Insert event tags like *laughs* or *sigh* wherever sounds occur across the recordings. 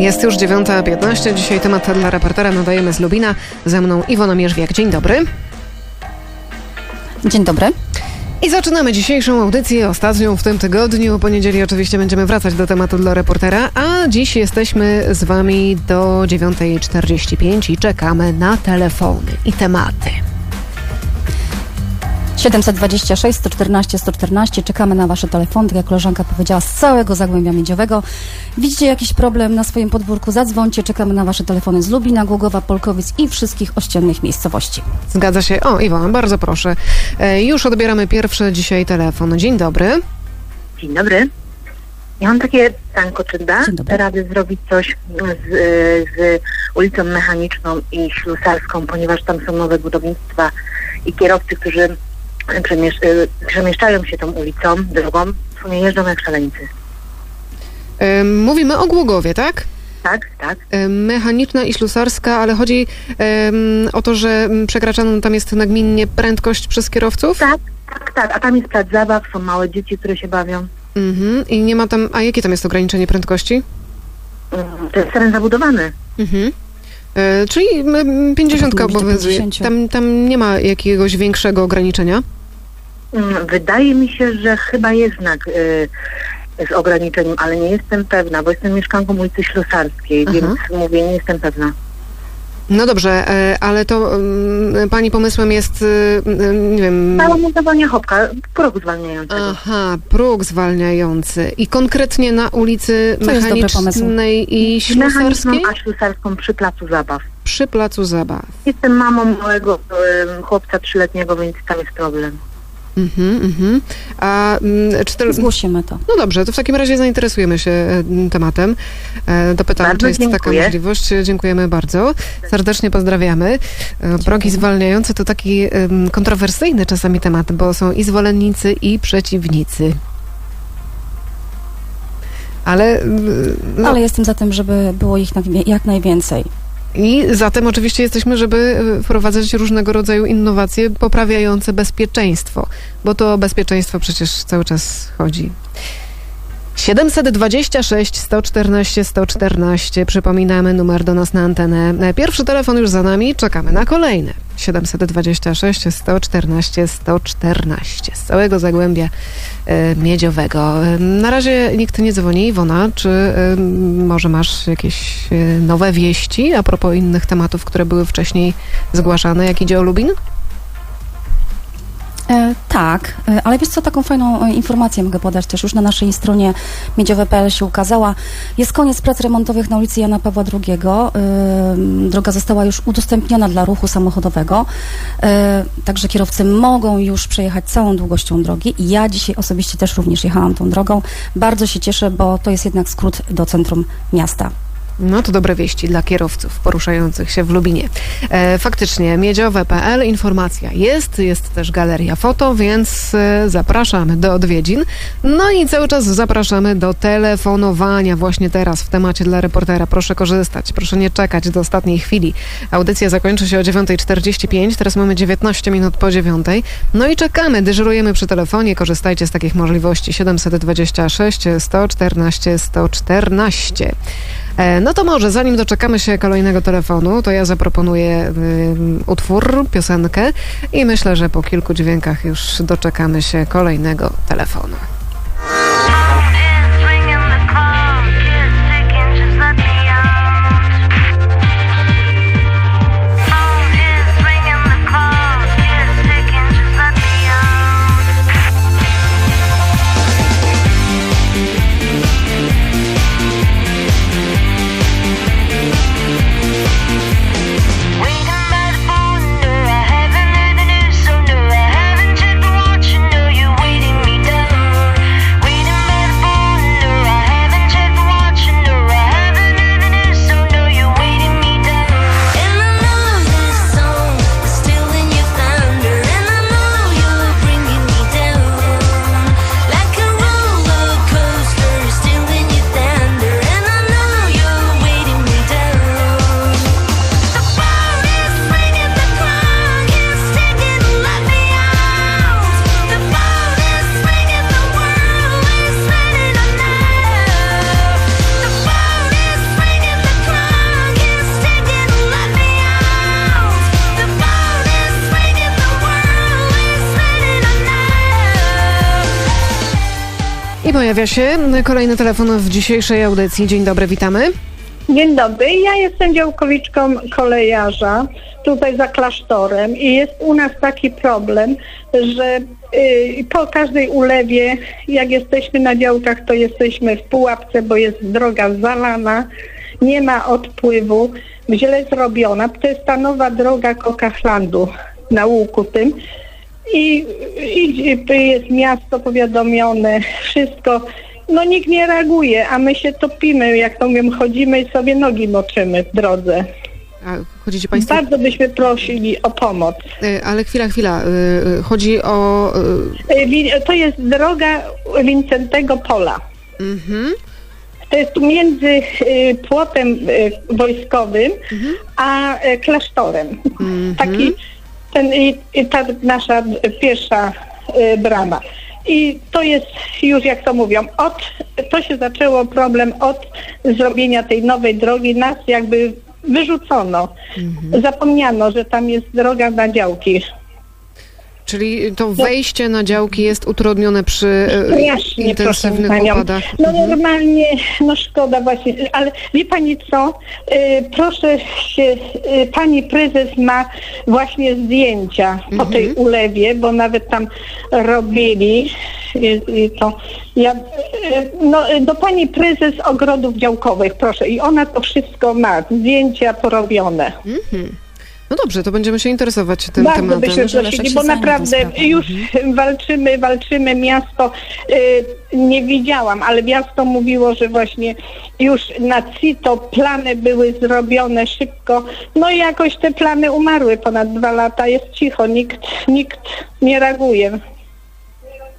Jest już 9.15. Dzisiaj temat dla reportera nadajemy z Lubina. Ze mną Iwona Mierzwiak. Dzień dobry. Dzień dobry. I zaczynamy dzisiejszą audycję, ostatnią w tym tygodniu. Po niedzieli oczywiście będziemy wracać do tematu dla reportera, a dziś jesteśmy z Wami do 9.45 i czekamy na telefony i tematy. 726 114 114. Czekamy na Wasze telefony, tak jak koleżanka powiedziała, z całego Zagłębia Miedziowego. Widzicie jakiś problem na swoim podwórku? Zadzwońcie. Czekamy na Wasze telefony z Lubina, Głogowa, Polkowic i wszystkich ościennych miejscowości. Zgadza się. O, Iwona, bardzo proszę. E, już odbieramy pierwszy dzisiaj telefon. Dzień dobry. Dzień dobry. Ja mam takie pytanko, czy da rady zrobić coś z, z ulicą Mechaniczną i Ślusarską, ponieważ tam są nowe budownictwa i kierowcy, którzy przemiesz- y, przemieszczają się tą ulicą, drogą, w sumie jeżdżą jak szaleńcy. Mówimy o Głogowie, tak? Tak, tak. Mechaniczna i ślusarska, ale chodzi em, o to, że przekraczana tam jest nagminnie prędkość przez kierowców? Tak, tak, tak. A tam jest plac zabaw, są małe dzieci, które się bawią. Mhm. I nie ma tam. A jakie tam jest ograniczenie prędkości? Mm, To jest teren zabudowany. Mhm. E, czyli mm, 50 powinno być do obowiązuje. 50. Tam, tam nie ma jakiegoś większego ograniczenia. Mm, Wydaje mi się, że chyba jest znak y, z ograniczeniem, ale nie jestem pewna, bo jestem mieszkanką ulicy Ślusarskiej, Aha. więc mówię, nie jestem pewna. No dobrze, e, ale to mm, pani pomysłem jest, y, nie wiem. Mało mu dawania chopka, próg zwalniającego. Aha, próg zwalniający. I konkretnie na ulicy pomysł. Mechanicznej i Mechaniczną, Ślusarskiej a ślusarską przy placu zabaw. przy placu zabaw. Jestem mamą małego em, chłopca trzyletniego, więc tam jest problem. Mhm, mhm. A mm, czy to, Zgłosimy to. No dobrze, to w takim razie zainteresujemy się e, tematem. E, Dopytamy, Bardzo czy jest taka dziękuję. możliwość. E, Dziękujemy bardzo. Serdecznie pozdrawiamy. E, Progi zwalniające to taki kontrowersyjny czasami temat, bo są i zwolennicy, i przeciwnicy. Ale, mm, no, Ale jestem za tym, żeby było ich jak najwięcej. I zatem oczywiście jesteśmy, żeby e, wprowadzać różnego rodzaju innowacje poprawiające bezpieczeństwo, bo to o bezpieczeństwo przecież cały czas chodzi. 726 114 114. Przypominamy numer do nas na antenę. Pierwszy telefon już za nami, czekamy na kolejne. 726 114 114 z całego Zagłębia e, Miedziowego. Na razie nikt nie dzwoni. Iwona, czy e, może masz jakieś e, nowe wieści a propos innych tematów, które były wcześniej zgłaszane, jak idzie o Lubin? E, tak, e, ale wiesz co, taką fajną e, informację mogę podać też już na naszej stronie miedziowe.pl się ukazała. Jest koniec prac remontowych na ulicy Jana Pawła II. Droga została już udostępniona dla ruchu samochodowego, także kierowcy mogą już przejechać całą długością drogi ja dzisiaj osobiście też również jechałam tą drogą. Bardzo się cieszę, bo to jest jednak skrót do centrum miasta. No to dobre wieści dla kierowców poruszających się w Lubinie. E, faktycznie, miedziowe.pl informacja jest, jest też galeria foto, więc e, zapraszamy do odwiedzin. No i cały czas zapraszamy do telefonowania właśnie teraz w temacie dla reportera. Proszę korzystać, proszę nie czekać do ostatniej chwili. Audycja zakończy się o 9.45, teraz mamy 19 minut po 9. No i czekamy, dyżurujemy przy telefonie, korzystajcie z takich możliwości 726 114 114. E, No to może, zanim doczekamy się kolejnego telefonu, to ja zaproponuję ym, utwór, piosenkę i myślę, że po kilku dźwiękach już doczekamy się kolejnego telefonu. Pojawia się kolejny telefon w dzisiejszej audycji. Dzień dobry, witamy. Dzień dobry, ja jestem działkowiczką kolejarza tutaj za klasztorem i jest u nas taki problem, że y, po każdej ulewie, jak jesteśmy na działkach, to jesteśmy w pułapce, bo jest droga zalana, nie ma odpływu, źle zrobiona. To jest ta nowa droga Kokachlandu na łuku tym. I, i, jest miasto powiadomione, wszystko. No nikt nie reaguje, a my się topimy, jak to mówią, chodzimy i sobie nogi moczymy w drodze. A chodzicie Państwo... Bardzo byśmy prosili o pomoc. Y, Ale chwila, chwila. y, y, Chodzi o... To jest droga Wincentego Pola. Mhm. To jest tu między płotem wojskowym a y, klasztorem. Taki ten, i, i ta nasza pierwsza y, brama. I to jest już, jak to mówią, od, to się zaczęło problem od zrobienia tej nowej drogi. Nas jakby wyrzucono. Zapomniano, że tam jest droga na działki. Czyli to wejście na działki jest utrudnione przy Strasznie, proszę intensywnych panią. opadach. No Mhm. normalnie, no szkoda właśnie, ale wie pani co, y, proszę się, y, pani prezes ma właśnie zdjęcia po Mhm. tej ulewie, bo nawet tam robili to ja, no do pani prezes ogrodów działkowych, proszę i ona to wszystko ma, zdjęcia porobione. No dobrze, to będziemy się interesować tym Bardzo tematem. byśmy prosili, bo naprawdę już walczymy, walczymy. Miasto y, nie widziałam, ale miasto mówiło, że właśnie już na CITO plany były zrobione szybko. No i jakoś te plany umarły ponad dwa lata. Jest cicho, nikt, nikt nie reaguje.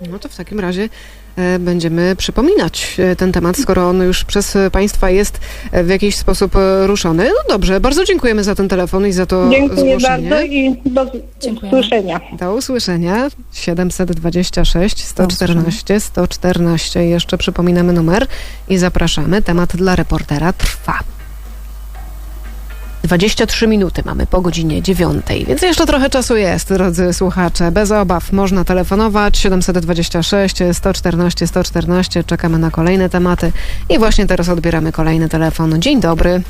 No to w takim razie e, będziemy przypominać e, ten temat, skoro on już przez e, Państwa jest w jakiś sposób ruszony. No dobrze, bardzo dziękuję za ten telefon i za to Dziękuję zgłoszenie. bardzo i do Dziękujemy. usłyszenia. Do usłyszenia. 726 114 114. Jeszcze przypominamy numer i zapraszamy. Temat dla reportera trwa. 23 minuty mamy po godzinie 9, więc jeszcze trochę czasu jest, drodzy słuchacze. Bez obaw można telefonować 726 114 114. Czekamy na kolejne tematy i właśnie teraz odbieramy kolejny telefon. Dzień dobry.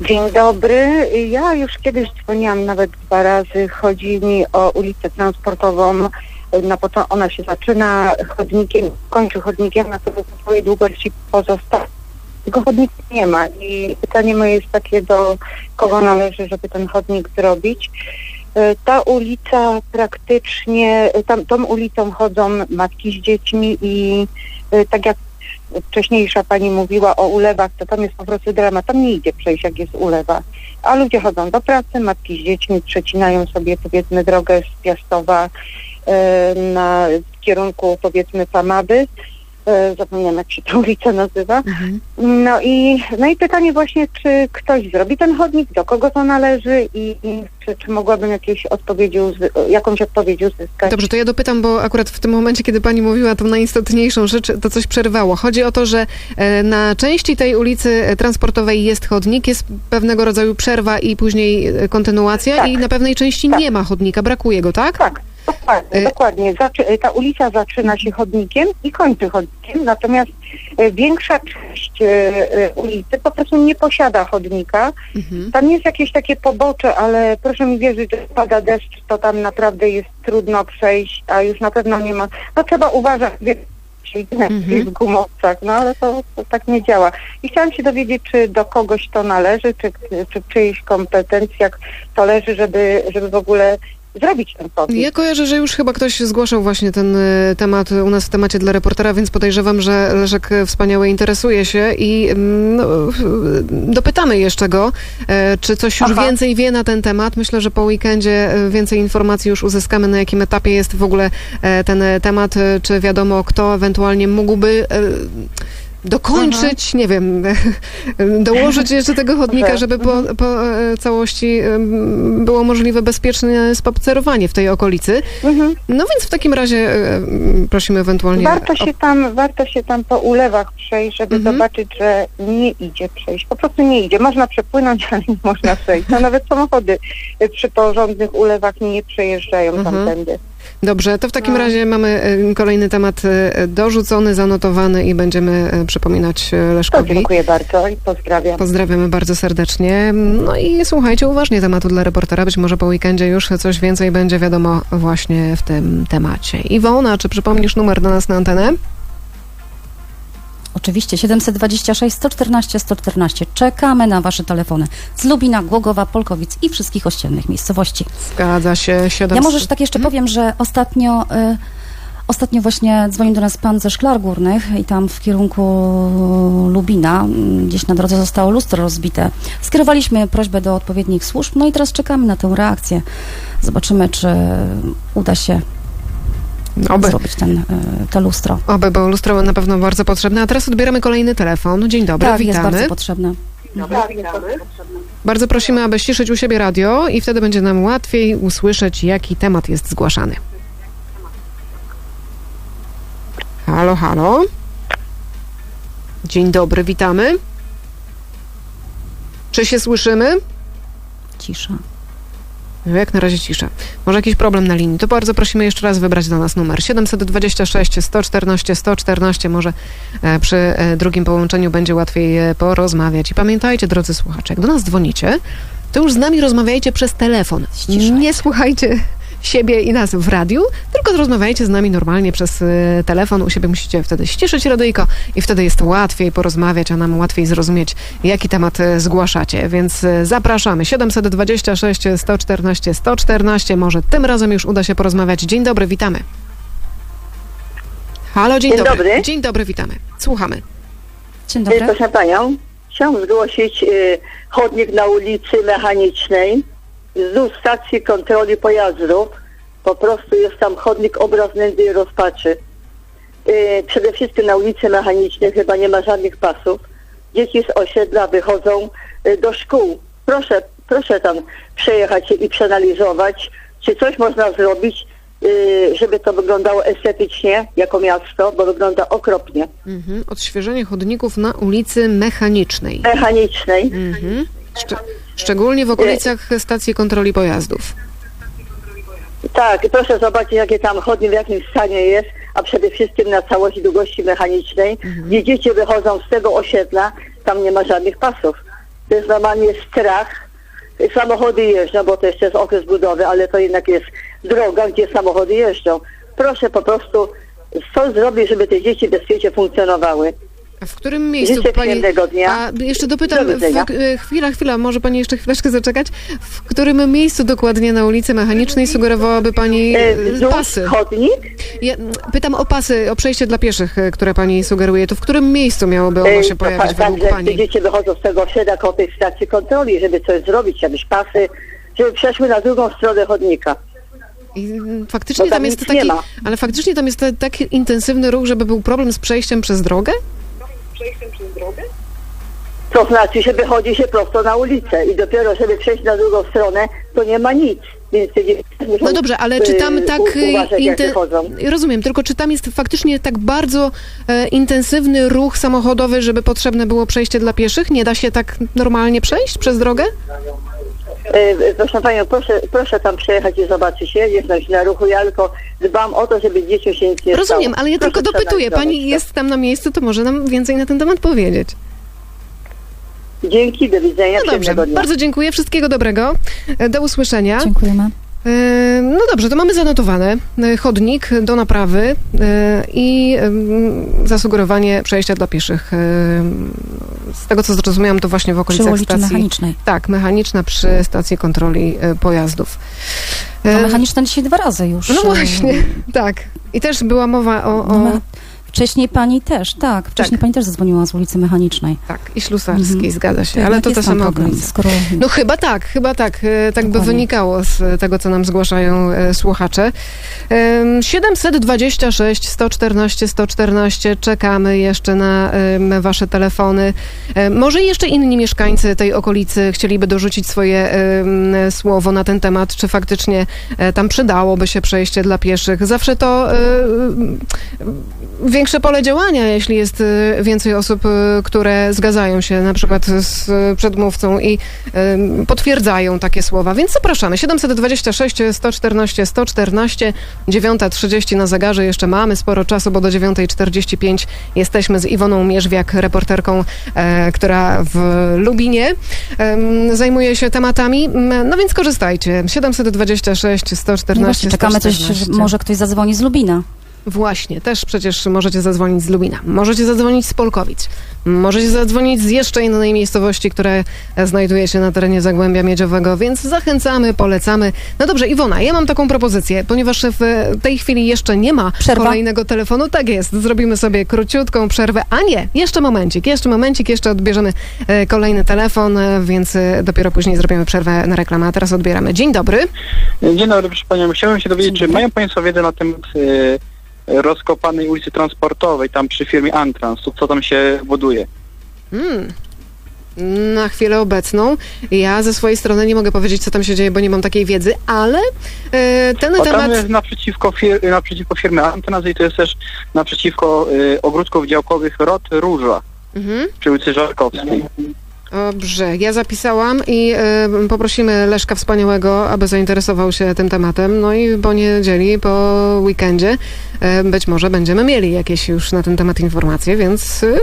Dzień dobry. Ja już kiedyś dzwoniłam nawet dwa razy. Chodzi mi o ulicę transportową. Na początku ona się zaczyna chodnikiem, kończy chodnikiem, natomiast po swojej długości pozostaje. Tego chodnika nie ma i pytanie moje jest takie, do kogo należy, żeby ten chodnik zrobić. E, Ta ulica praktycznie, tam, tą ulicą chodzą matki z dziećmi i e, tak jak wcześniejsza pani mówiła o ulewach, to tam jest po prostu dramat. Tam nie idzie przejść, jak jest ulewa. A ludzie chodzą do pracy, matki z dziećmi przecinają sobie powiedzmy drogę z Piastowa e, na w kierunku powiedzmy Famady. Zapomniałam jak się ta ulica nazywa. No i, no i pytanie właśnie, czy ktoś zrobi ten chodnik, do kogo to należy i, i czy, czy mogłabym jakieś odpowiedzi, jakąś odpowiedź uzyskać. Dobrze, to ja dopytam, bo akurat w tym momencie, kiedy pani mówiła tą najistotniejszą rzecz, to coś przerwało. Chodzi o to, że e, na części tej ulicy transportowej jest chodnik, jest pewnego rodzaju przerwa i później e, kontynuacja Tak. i na pewnej części Tak. nie ma chodnika, brakuje go, tak? Tak, dokładnie. Y- dokładnie. Zaczy, ta ulica zaczyna się chodnikiem i kończy chodnikiem, natomiast e, większa część e, e, ulicy po prostu nie posiada chodnika. Mhm. Tam jest jakieś takie pobocze, ale proszę mi wierzyć, że pada deszcz, to tam naprawdę jest trudno przejść, a już na pewno nie ma. No trzeba uważać, Mhm. w gumowcach, no ale to, to tak nie działa. I chciałam się dowiedzieć, czy do kogoś to należy, czy, czy w czyjś kompetencjach to leży, żeby, żeby w ogóle zrobić ten podjazd. Ja kojarzę, że już chyba ktoś zgłaszał właśnie ten e, temat u nas w temacie dla reportera, więc podejrzewam, że Leszek wspaniale interesuje się i mm, no, e, dopytamy jeszcze go, e, czy coś już Aha. więcej wie na ten temat. Myślę, że po weekendzie więcej informacji już uzyskamy, na jakim etapie jest w ogóle ten temat, czy wiadomo, kto ewentualnie mógłby dokończyć, nie wiem, *laughs* dołożyć jeszcze tego chodnika, żeby po, po e, całości było możliwe bezpieczne spacerowanie w tej okolicy. Mhm. No więc w takim razie e, prosimy ewentualnie... Warto się tam, warto się tam po ulewach przejść, żeby Mhm. zobaczyć, że nie idzie przejść. Po prostu nie idzie. Można przepłynąć, *laughs* ale nie można przejść. No nawet samochody przy porządnych ulewach nie przejeżdżają Mhm. tamtędy. Dobrze, to w takim No. razie mamy e, kolejny temat e, dorzucony, zanotowany i będziemy e, przypominać e, To Leszkowi. dziękuję bardzo i pozdrawiam. Pozdrawiamy bardzo serdecznie. No i słuchajcie uważnie tematu dla reportera. Być może po weekendzie już coś więcej będzie wiadomo właśnie w tym temacie. Iwona, czy przypomnisz numer do nas na antenę? Oczywiście 726 114 114. Czekamy na Wasze telefony z Lubina, Głogowa, Polkowic i wszystkich ościennych miejscowości. Zgadza się, 700. Ja może tak jeszcze powiem, że ostatnio, y, ostatnio właśnie dzwonił do nas pan ze Szklar Górnych i tam w kierunku Lubina, mm, gdzieś na drodze zostało lustro rozbite. Skierowaliśmy prośbę do odpowiednich służb, no i teraz czekamy na tę reakcję. Zobaczymy, czy uda się Oby. zrobić ten, y, to lustro. Oby, bo lustro na pewno bardzo potrzebne. A teraz odbieramy kolejny telefon. Dzień dobry, tak, jest witamy. bardzo potrzebne. Bardzo prosimy, aby ściszyć u siebie radio i wtedy będzie nam łatwiej usłyszeć, jaki temat jest zgłaszany. Halo, halo. Dzień dobry, witamy. Czy się słyszymy? Cisza. Jak na razie cisza. Może jakiś problem na linii. To bardzo prosimy jeszcze raz wybrać do nas numer 726 114 114. Może e, przy e, drugim połączeniu będzie łatwiej e, porozmawiać. I pamiętajcie, drodzy słuchacze, jak do nas dzwonicie, to już z nami rozmawiajcie przez telefon. Ściszajcie. Nie słuchajcie siebie i nas w radiu, tylko rozmawiajcie z nami normalnie przez e, telefon. U siebie musicie wtedy ściszyć radyjko i wtedy jest łatwiej porozmawiać, a nam łatwiej zrozumieć, jaki temat e, zgłaszacie. Więc e, zapraszamy. 726 114 114. Może tym razem już uda się porozmawiać. Dzień dobry, witamy. Halo, dzień, Dzień dobry. dobry. Dzień dobry, witamy. Słuchamy. Dzień Y, dobry. Proszę Panią, chciałam zgłosić y, chodnik na ulicy Mechanicznej wzdłuż stacji kontroli pojazdów. Po prostu jest tam chodnik obraz nędzy i rozpaczy. Y, przede wszystkim na ulicy Mechanicznej chyba nie ma żadnych pasów. Dzieci z osiedla wychodzą y, do szkół. Proszę, proszę tam przejechać się i przeanalizować, czy coś można zrobić, y, żeby to wyglądało estetycznie jako miasto, bo wygląda okropnie. Mhm. Odświeżenie chodników na ulicy Mechanicznej. Mechanicznej. Mhm. Szczególnie w okolicach stacji kontroli pojazdów. Tak, proszę zobaczyć, jakie tam chodnik, w jakim stanie jest, a przede wszystkim na całości długości mechanicznej, gdzie dzieci wychodzą z tego osiedla, tam nie ma żadnych pasów. To jest normalnie strach. Samochody jeżdżą, bo to jeszcze jest okres budowy, ale to jednak jest droga, gdzie samochody jeżdżą. Proszę po prostu co zrobić, żeby te dzieci bezpiecznie funkcjonowały. W którym miejscu Życzę pani... dnia. A jeszcze dopytam, Do w, e, chwila, chwila, może pani jeszcze chwileczkę zaczekać. W którym miejscu dokładnie na ulicy Mechanicznej sugerowałaby pani E, e, pasy? chodnik, Ja, pytam o pasy, o przejście dla pieszych, e, które pani sugeruje. To w którym miejscu miałoby ono się e, pojawić tak, według pani? dzieci wychodzą z tego osiedla koło tej stacji kontroli, żeby coś zrobić, jakieś pasy, żeby przeszły na drugą stronę chodnika. I, m, faktycznie Bo tam tam jest taki, ale faktycznie tam jest ta- taki intensywny ruch, żeby był problem z przejściem przez drogę? To znaczy, że wychodzi się prosto na ulicę i dopiero, żeby przejść na drugą stronę, to nie ma nic. No dobrze, ale czy tam y, tak uważać, inten- wychodzą. Rozumiem, tylko czy tam jest faktycznie tak bardzo e, intensywny ruch samochodowy, żeby potrzebne było przejście dla pieszych? Nie da się tak normalnie przejść przez drogę? E, Proszę Panią, proszę, proszę tam przejechać i zobaczyć. Ja jestem na ruchu, ja tylko dbam o to, żeby dzieciom się nic nie Rozumiem, stało. ale ja Proszę tylko dopytuję. Pani przeanalizować jest tam na miejscu, to może nam więcej na ten temat powiedzieć. to. Dzięki, do widzenia, No dobrze, bardzo dziękuję, wszystkiego dobrego. Do usłyszenia. Dziękujemy. No dobrze, to mamy zanotowane e, chodnik do naprawy e, i zasugerowanie przejścia dla pieszych. Z tego co zrozumiałam, to właśnie w Przy okolicach ulicy stacji. Mechanicznej. Tak, mechaniczna przy stacji kontroli e, pojazdów. To E, mechaniczna dzisiaj dwa razy już. No właśnie, *laughs* tak. I też była mowa o... No, o me- Wcześniej pani też, tak. Wcześniej Tak. pani też zadzwoniła z ulicy Mechanicznej. tak, i Ślusarskiej, Mhm. zgadza się, Jednak ale to same problem, okolice. Skoro No chyba tak, chyba tak. e, Tak by Dokładnie. wynikało z tego, co nam zgłaszają e, słuchacze. Em, 726 114 114. Czekamy jeszcze na em, wasze telefony. E, Może jeszcze inni mieszkańcy tej okolicy chcieliby dorzucić swoje słowo na ten temat, czy faktycznie e, tam przydałoby się przejście dla pieszych. Zawsze to e, większe pole działania, jeśli jest y, więcej osób, y, które zgadzają się na przykład z y, przedmówcą i potwierdzają takie słowa. Więc zapraszamy. 726 114 114 9.30 na zegarze. Jeszcze mamy sporo czasu, bo do 9.45 jesteśmy z Iwoną Mierzwiak, reporterką, e, która w Lubinie zajmuje się tematami. No więc korzystajcie. 726 114 No właśnie, czekamy też, 114. że może ktoś zadzwoni z Lubina. Właśnie, też przecież możecie zadzwonić z Lubina, możecie zadzwonić z Polkowic, możecie zadzwonić z jeszcze innej miejscowości, która znajduje się na terenie Zagłębia Miedziowego, więc zachęcamy, polecamy. No dobrze, Iwona, ja mam taką propozycję, ponieważ w tej chwili jeszcze nie ma Przerwa? kolejnego telefonu, tak jest, zrobimy sobie króciutką przerwę, a nie, jeszcze momencik, jeszcze momencik, jeszcze odbierzemy e, kolejny telefon, e, więc e, dopiero później zrobimy przerwę na reklamę, a teraz odbieramy. Dzień dobry. Dzień dobry, proszę Panią. Chciałem się dowiedzieć, czy mają Państwo wiedzę na temat e, rozkopanej ulicy Transportowej, tam przy firmie Antrans, to co tam się buduje? Hmm. Na chwilę obecną ja ze swojej strony nie mogę powiedzieć, co tam się dzieje, bo nie mam takiej wiedzy, ale e, ten tam temat. jest naprzeciwko, fir- naprzeciwko firmy Antrans i to jest też naprzeciwko e, ogródków działkowych Rot Róża Mhm. przy ulicy Żarkowskiej. Dobrze, ja zapisałam i e, poprosimy Leszka Wspaniałego, aby zainteresował się tym tematem. No i po niedzieli, po weekendzie e, być może będziemy mieli jakieś już na ten temat informacje, więc e,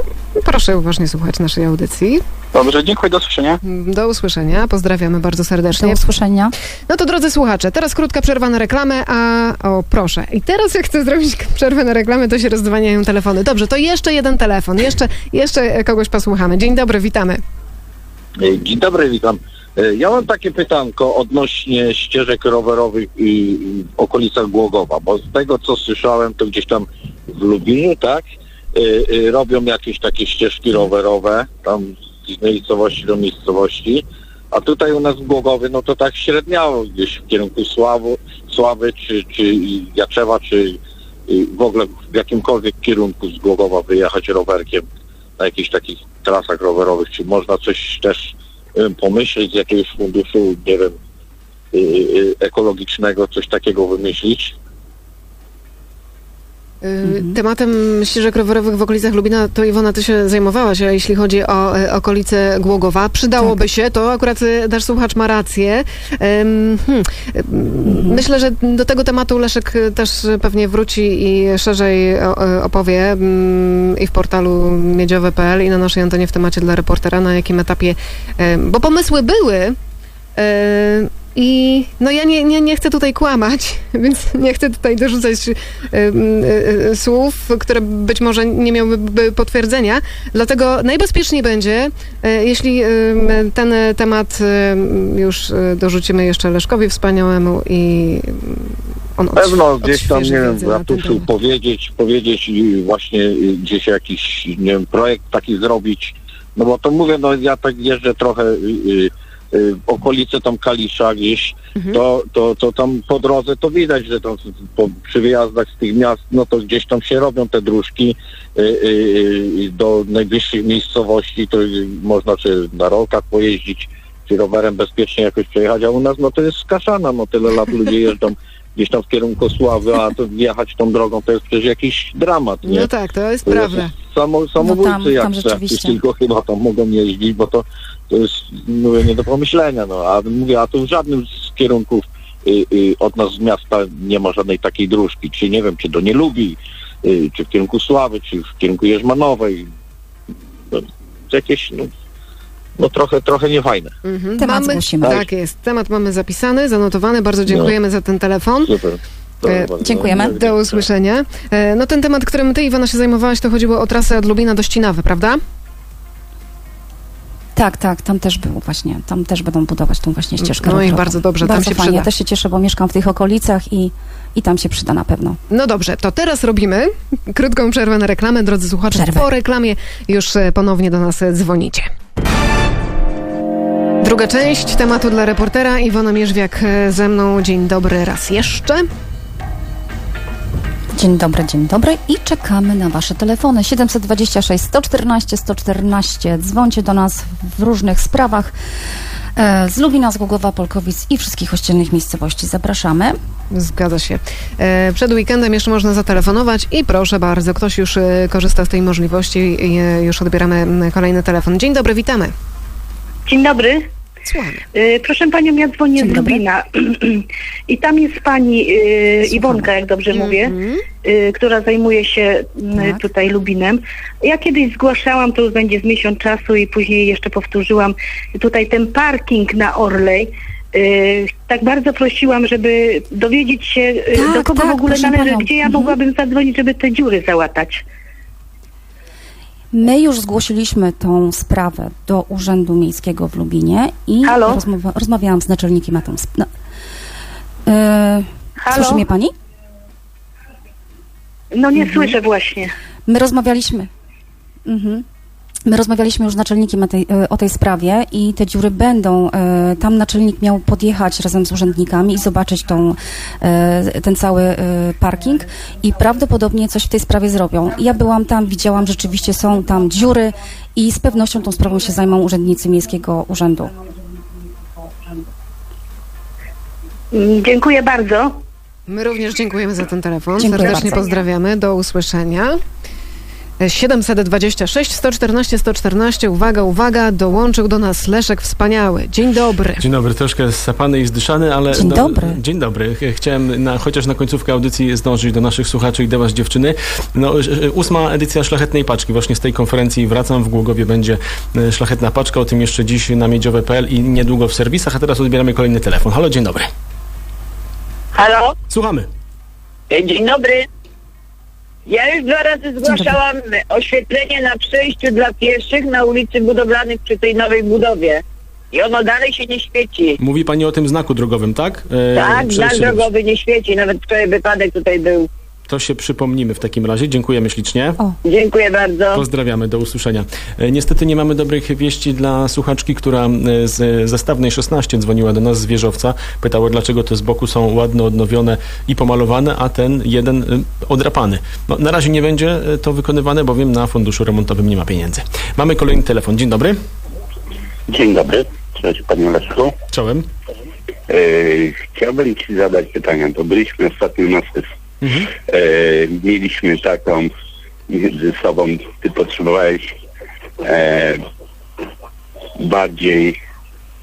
proszę uważnie słuchać naszej audycji. Dobrze, dziękuję, do usłyszenia. Do usłyszenia, pozdrawiamy bardzo Do serdecznie. usłyszenia. No to drodzy słuchacze, teraz krótka przerwa na reklamę, a o proszę. I teraz jak chcę zrobić przerwę na reklamę, to się rozdwaniają telefony. Dobrze, to jeszcze jeden telefon, jeszcze, jeszcze kogoś posłuchamy. Dzień dobry, witamy. Dzień dobry, witam. E, Ja mam takie pytanko odnośnie ścieżek rowerowych w okolicach Głogowa, bo z tego co słyszałem, to gdzieś tam w Lubinie, tak, e, e, robią jakieś takie ścieżki rowerowe, tam z miejscowości do miejscowości, a tutaj u nas w Głogowie, no to tak średniało gdzieś w kierunku Sławu, Sławy, czy, czy Jaczewa, czy w ogóle w jakimkolwiek kierunku z Głogowa wyjechać rowerkiem na jakichś takich trasach rowerowych, czy można coś też y, pomyśleć z jakiegoś funduszu, nie wiem, y, y, ekologicznego, coś takiego wymyślić? Y, Tematem ścieżek rowerowych w okolicach Lubina to Iwona, ty się zajmowałaś, a jeśli chodzi o e, okolice Głogowa, przydałoby się, to akurat e, nasz słuchacz ma rację. Hmm, em, Myślę, że do tego tematu Leszek e, też pewnie wróci i szerzej e, opowie mm, i w portalu miedziowe.pl i na naszej antenie w temacie dla reportera, na jakim etapie, e, bo pomysły były, e, i no ja nie, nie, nie chcę tutaj kłamać, *laughs* więc nie chcę tutaj dorzucać y, y, y, słów, które być może nie miałyby potwierdzenia. Dlatego najbezpieczniej będzie, y, jeśli y, ten temat y, już dorzucimy jeszcze Leszkowi Wspaniałemu i on odś- Pewno gdzieś tam, nie wiem, ratuszu powiedzieć, powiedzieć i właśnie gdzieś jakiś, nie wiem, projekt taki zrobić. No bo to mówię, no ja tak jeżdżę trochę okolice tam Kalisza gdzieś, Mhm. to, to, to tam po drodze to widać, że tam po, przy wyjazdach z tych miast, no to gdzieś tam się robią te dróżki y, y, y, do najbliższych miejscowości, to y, można czy na rolkach pojeździć, czy rowerem bezpiecznie jakoś przejechać, a u nas no to jest skaszana, no tyle lat ludzie *laughs* jeżdżą gdzieś tam w kierunku Sławy, a to wjechać tą drogą to jest przecież jakiś dramat, nie? No tak, to jest jest prawda. Samo, samobójcy No tam- jak tam rzeczywiście. tylko chyba tam mogą jeździć, bo to, to jest mówię, nie do pomyślenia, no a mówię, a tu w żadnym z kierunków y, y, od nas z miasta nie ma żadnej takiej dróżki, czy nie wiem, czy do Nielubi, y, czy w kierunku Sławy, czy w kierunku Jerzmanowej, no, jakieś, no, no trochę, trochę niefajne. Mhm. Temat zgłosimy. Tak jest, temat mamy zapisany, zanotowany. Bardzo dziękujemy za ten telefon. Super. To E, dziękujemy. Do usłyszenia. E, No ten temat, którym ty, Iwona, się zajmowałaś, to chodziło o trasę od Lubina do Ścinawy, prawda? Tak, tak, tam też było właśnie, tam też będą budować tą właśnie ścieżkę No i rowerową. bardzo dobrze, tam bardzo się fajnie. przyda. Ja też się cieszę, bo mieszkam w tych okolicach i, i tam się przyda na pewno. No dobrze, to teraz robimy krótką przerwę na reklamę. Drodzy słuchacze, Przerwę. po reklamie już e, ponownie do nas e, dzwonicie. Druga część tematu dla reportera. Iwona Mierzwiak e, ze mną. Dzień dobry raz jeszcze. Dzień dobry, dzień dobry i czekamy na Wasze telefony 726 114 114. Dzwońcie do nas w różnych sprawach. E, Z Lubina, z Głogowa, Polkowic i wszystkich ościennych miejscowości. Zapraszamy. Zgadza się. E, Przed weekendem jeszcze można zatelefonować i proszę bardzo, ktoś już e, korzysta z tej możliwości. Już odbieramy kolejny telefon. Dzień dobry, witamy. Dzień dobry. Słuchamy. Y, Proszę Panią, ja dzwonię z. Lublina *clears throat* i tam jest Pani y, Iwonka, jak dobrze mówię, Mhm. y, która zajmuje się Tak. tutaj Lubinem. Ja kiedyś zgłaszałam, to już będzie z miesiąc czasu i później jeszcze powtórzyłam, tutaj ten parking na Orlej. Tak bardzo prosiłam, żeby dowiedzieć się, Tak, do kogo tak, w ogóle należy, panią. gdzie ja Mhm. mogłabym zadzwonić, żeby te dziury załatać. My już zgłosiliśmy tą sprawę do Urzędu Miejskiego w Lubinie i rozmowa- rozmawiałam z naczelnikiem na tą no. Halo? Słyszy mnie pani? No nie Mhm. słyszę właśnie. My rozmawialiśmy. Mhm. My rozmawialiśmy już z naczelnikiem na tej, e, o tej sprawie i te dziury będą. e, Tam naczelnik miał podjechać razem z urzędnikami i zobaczyć tą, e, ten cały parking i prawdopodobnie coś w tej sprawie zrobią. Ja byłam tam, widziałam, rzeczywiście są tam dziury i z pewnością tą sprawą się zajmą urzędnicy Miejskiego Urzędu. Dziękuję bardzo. My również dziękujemy za ten telefon. Dziękuję Serdecznie bardzo. pozdrawiamy. Do usłyszenia. 726 114 114. Uwaga, uwaga, dołączył do nas Leszek Wspaniały. Dzień dobry. Dzień dobry, troszkę sapany i zdyszany, ale... Dzień dobry. Dzień dobry. Ch- Chciałem na, chociaż na końcówkę audycji zdążyć do naszych słuchaczy i do was dziewczyny. No, ósma edycja Szlachetnej Paczki. Właśnie z tej konferencji wracam. W Głogowie będzie e, Szlachetna Paczka. O tym jeszcze dziś na miedziowe.pl i niedługo w serwisach. A teraz odbieramy kolejny telefon. Halo, dzień dobry. Halo? Słuchamy. Dzień dobry. Ja już dwa razy zgłaszałam oświetlenie na przejściu dla pieszych na ulicy Budowlanych przy tej nowej budowie. I ono dalej się nie świeci. Mówi pani o tym znaku drogowym, tak? E, Tak, znak drogowy nie świeci. Nawet wczoraj wypadek tutaj był. To się przypomnimy w takim razie. Dziękujemy ślicznie. Dziękuję bardzo. Pozdrawiamy, do usłyszenia. E, Niestety nie mamy dobrych wieści dla słuchaczki, która e, z zestawnej 16 dzwoniła do nas z wieżowca. Pytała, dlaczego te z boku są ładno odnowione i pomalowane, a ten jeden e, odrapany. No, na razie nie będzie to wykonywane, bowiem na funduszu remontowym nie ma pieniędzy. Mamy kolejny telefon. Dzień dobry. Dzień dobry, cześć panie Leszku. Czołem. E, chciałbym ci zadać pytanie, bo byliśmy ostatnio na sesji. E, mieliśmy taką między sobą, ty potrzebowałeś e, bardziej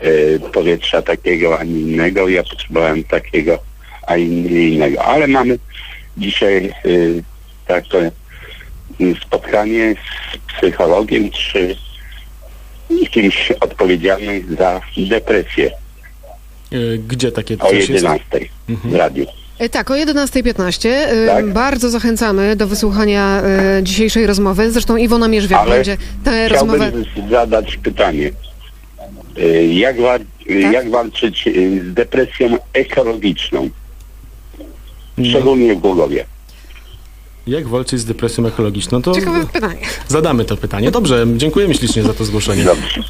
e, powietrza takiego, a nie innego, ja potrzebowałem takiego, a nie innego. Ale mamy dzisiaj e, takie spotkanie z psychologiem, czy kimś odpowiedzialnym za depresję E, Gdzie takie o coś jest? 11 w radiu. E, Tak, o 11.15. E, Tak. Bardzo zachęcamy do wysłuchania e, dzisiejszej rozmowy. Zresztą Iwona Mierzwiak Ale będzie tę rozmowę... Chciałbym zadać pytanie. Jak, wa- Tak. jak walczyć z depresją ekologiczną? Szczególnie w Głogowie. Jak walczyć z depresją ekologiczną? To Ciekawe pytanie. zadamy to pytanie. Dobrze, dziękujemy ślicznie za to zgłoszenie. Dobrze.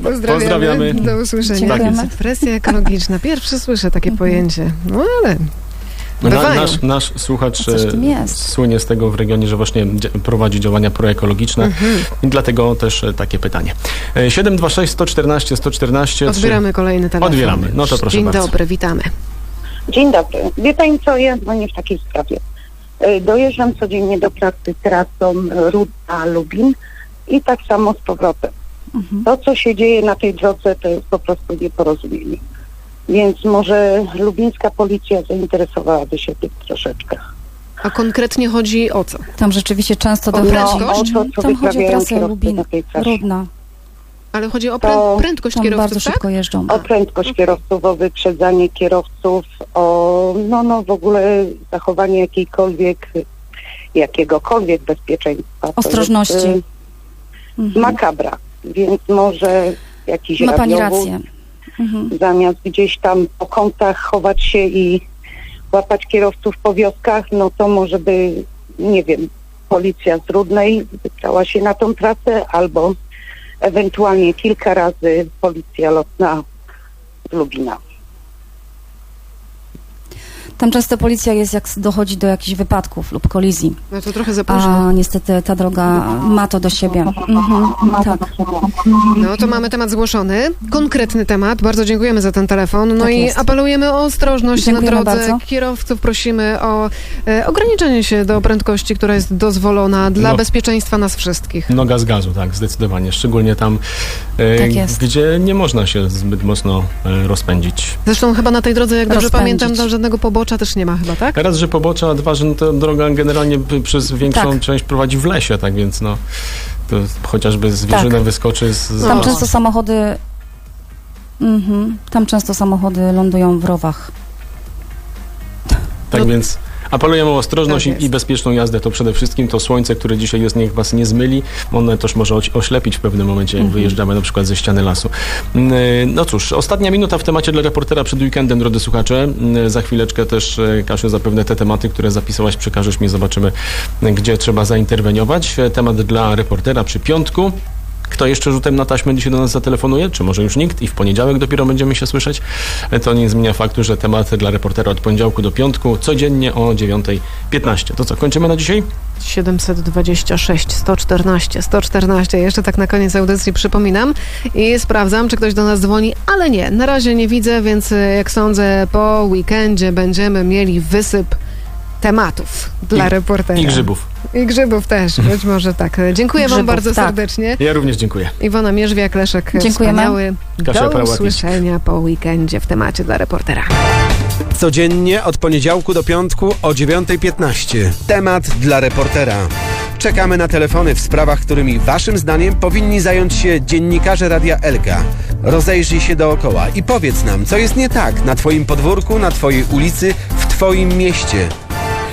Pozdrawiamy. Pozdrawiamy. Do usłyszenia. Dziękujemy. Tak jest. Presja ekologiczna. Pierwszy słyszę takie pojęcie. No ale Na, bywają. nasz, nasz słuchacz e, słynie z tego w regionie, że właśnie prowadzi działania proekologiczne Mhm. i dlatego też e, takie pytanie. E, 726 114 114 czy- Odbieramy kolejny telefon. Odbieramy. No to proszę Dzień bardzo. dobry, witamy. Dzień dobry. Wie Pani co, ja dzwonię w takiej sprawie. E, Dojeżdżam codziennie do pracy trasą Rudna Lubin i tak samo z powrotem. To, co się dzieje na tej drodze, to jest po prostu nieporozumienie. Więc może lubińska policja zainteresowałaby się tym troszeczkę. A konkretnie chodzi o co? Tam rzeczywiście często do prędkość? No, o to, co Tam chodzi o trasę Lubin, na tej trasie. Rudna. Ale chodzi o To- prę- prędkość Tam kierowców, bardzo tak? szybko jeżdżą. O prędkość kierowców, o wyprzedzanie kierowców, o no, no w ogóle zachowanie jakiejkolwiek, jakiegokolwiek bezpieczeństwa. To Ostrożności. Jest, y, Mhm. makabra, więc może jakiś Ma pani rację. Mhm. zamiast gdzieś tam po kątach chować się i łapać kierowców po wioskach, no to może by, nie wiem, policja z Rudnej wybrała się na tą trasę albo ewentualnie kilka razy policja lotna z Lubina. Tam często policja jest, jak dochodzi do jakichś wypadków lub kolizji. No to trochę za późno. A niestety ta droga ma to do siebie. Mhm, tak. No to mamy temat zgłoszony, konkretny temat. Bardzo dziękujemy za ten telefon. No Tak i jest. apelujemy o ostrożność Dziękujemy na drodze. bardzo. Kierowców prosimy o e, ograniczenie się do prędkości, która jest dozwolona dla No. bezpieczeństwa nas wszystkich. Noga z gazu, tak, zdecydowanie. Szczególnie tam, e, Tak jest. gdzie nie można się zbyt mocno e, rozpędzić. Zresztą chyba na tej drodze, jak dobrze Rozpędzić. pamiętam, tam żadnego pobocza też nie ma chyba, tak? Raz, że pobocza, a dwa, że no to droga generalnie przez większą Tak. część prowadzi w lesie, tak więc no, to chociażby zwierzyna Tak. wyskoczy z... z Tam często samochody. Mhm, tam często samochody lądują w rowach. Tak więc apelujemy o ostrożność Tak i, bezpieczną jazdę. To przede wszystkim to słońce, które dzisiaj jest, niech was nie zmyli. One też może oś- oślepić w pewnym momencie, jak Mhm. wyjeżdżamy na przykład ze ściany lasu. Mm, No cóż, ostatnia minuta w temacie dla reportera przed weekendem, drodzy słuchacze. Mm, Za chwileczkę też, e, Kasiu, zapewne te tematy, które zapisałaś, przekażesz mi, zobaczymy, gdzie trzeba zainterweniować. Temat dla reportera przy piątku. Kto jeszcze rzutem na taśmę dzisiaj do nas zatelefonuje? Czy może już nikt? I w poniedziałek dopiero będziemy się słyszeć? E, To nie zmienia faktu, że temat dla reportera od poniedziałku do piątku, codziennie o 9.15. To co, kończymy na dzisiaj? 726 114 114. Jeszcze tak na koniec audycji przypominam i sprawdzam, czy ktoś do nas dzwoni, ale nie, na razie nie widzę, więc e, jak sądzę, po weekendzie będziemy mieli wysyp tematów dla I- reportera. I grzybów. I grzybów też, być może tak. Dziękuję Wam Grzybów, bardzo tak. serdecznie. Ja również dziękuję. Iwona Mierzwiak, Leszek Dziękujemy. Wspaniały. Kasia Do usłyszenia po weekendzie w temacie dla reportera. Codziennie od poniedziałku do piątku o 9.15. Temat dla reportera. Czekamy na telefony w sprawach, którymi Waszym zdaniem powinni zająć się dziennikarze Radia Elka. Rozejrzyj się dookoła i powiedz nam, co jest nie tak na Twoim podwórku, na Twojej ulicy, w Twoim mieście.